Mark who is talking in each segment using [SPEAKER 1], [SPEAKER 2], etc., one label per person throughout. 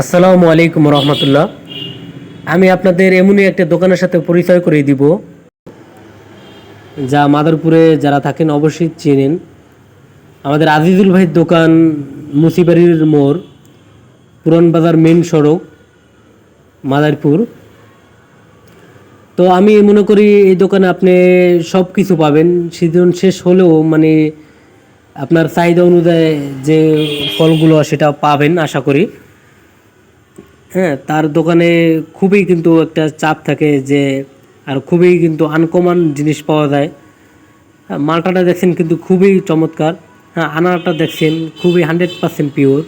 [SPEAKER 1] আসসালামু আলাইকুম রহমতুল্লাহ। আমি আপনাদের এমনই একটা দোকানের সাথে পরিচয় করে দিব, যা মাদারপুরে যারা থাকেন অবশ্যই চেনেন। আমাদের আজিজুল ভাইয়ের দোকান মুসিবাড়ির মোড়, পুরান বাজার মেন সড়ক, মাদারপুর। তো আমি মনে করি এই দোকানে আপনি সব কিছু পাবেন। সিজন শেষ হলেও মানে আপনার চাহিদা অনুযায়ী যে ফলগুলো সেটা পাবেন, আশা করি। হ্যাঁ তার দোকানে খুবই কিন্তু একটা চাপ থাকে যে আর খুবই কিন্তু আনকমন জিনিস পাওয়া যায়। হ্যাঁ, মালটাটা দেখছেন কিন্তু খুবই চমৎকার। হ্যাঁ আনারটা দেখছেন খুবই হান্ড্রেড পার্সেন্ট পিওর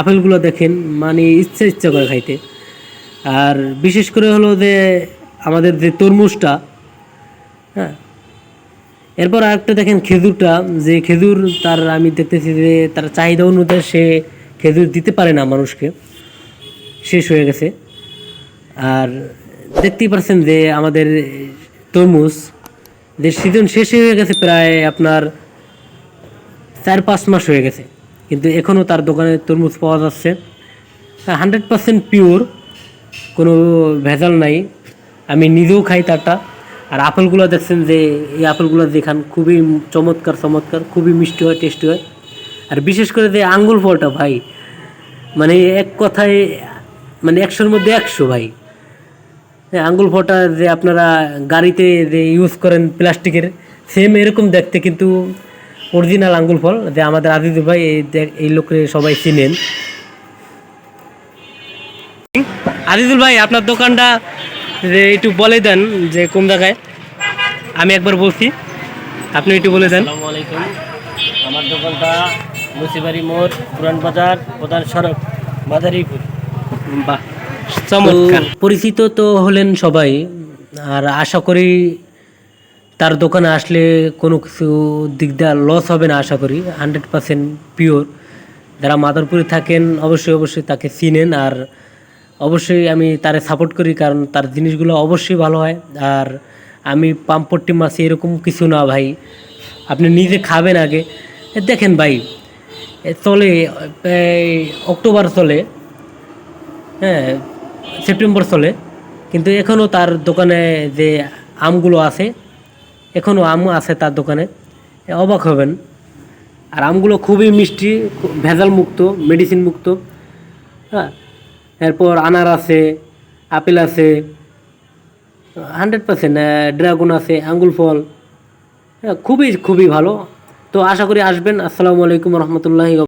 [SPEAKER 1] আপেলগুলো দেখেন মানে ইচ্ছা ইচ্ছা করে খাইতে। আর বিশেষ করে হলো যে আমাদের যে তরমুজটা হ্যাঁ এরপর আরেকটা দেখেন খেজুরটা যে খেজুর তার আমি দেখতেছি যে তার চাহিদা অনুযায়ী সে খেজুর দিতে পারে না মানুষকে। শেষ হয়ে গেছে। আর দেখতেই পারছেন যে আমাদের তরমুজ যে সিজন শেষ হয়ে গেছে প্রায় আপনার চার পাঁচ মাস হয়ে গেছে। কিন্তু এখনও তার দোকানে তরমুজ পাওয়া যাচ্ছে। হান্ড্রেড পার্সেন্ট পিওর কোনো ভেজাল নাই। আমি নিজেও খাই তারটা। আর আপেলগুলো দেখছেন যে, এই আপেলগুলো দেখান খুবই চমৎকার চমৎকার, খুবই মিষ্টি হয় টেস্টি হয়। আর বিশেষ করে যে আঙ্গুল ফলটা ভাই মানে এক কথায় মানে একশোর মধ্যে একশো, ভাই। আঙ্গুল ফলটা যে আপনারা গাড়িতে যে ইউজ করেন প্লাস্টিকের সেম এরকম দেখতে কিন্তু অরিজিনাল আঙ্গুল ফল যে আমাদের আদিত্য ভাই এই এই লোককে সবাই চিনেন। আজিজুল ভাই, আপনার দোকানটা যে একটু বলে দেন যে কোন জায়গায়? আমি একবার বলছি, আপনি একটু বলে দেন।
[SPEAKER 2] আমার দোকানটা মুসিবাড়ি মোড়, পুরান বাজার, প্রধান সড়ক, মাদারীপুর।
[SPEAKER 1] বাহ চমৎকার। পরিচিত তো হলেন সবাই আর আশা করি তার দোকানে আসলে কোনো কিছু দিক দিয়ে লস হবে না আশা করি হান্ড্রেড পার্সেন্ট পিওর যারা মাদারপুরে থাকেন অবশ্যই অবশ্যই তাকে চিনেন আর অবশ্যই আমি তারে সাপোর্ট করি কারণ তার জিনিসগুলো অবশ্যই ভালো হয়। আর আমি পাম্পট্টি মাছ এরকম কিছু না ভাই। আপনি নিজে খাবেন আগে। দেখেন ভাই চলে অক্টোবর চলে। হ্যাঁ সেপ্টেম্বর চলে। কিন্তু এখনও তার দোকানে যে আমগুলো আছে এখনও আম আছে তার দোকানে। অবাক হবেন। আর আমগুলো খুবই মিষ্টি ভেজাল মুক্ত মেডিসিন মুক্ত হ্যাঁ এরপর আনার আছে, আপেল আছে, হান্ড্রেড পার্সেন্ট ড্রাগন আছে আঙ্গুল ফল। হ্যাঁ খুবই খুবই ভালো। তো আশা করি আসবেন। আসসালামু আলাইকুম রহমতুল্লাহি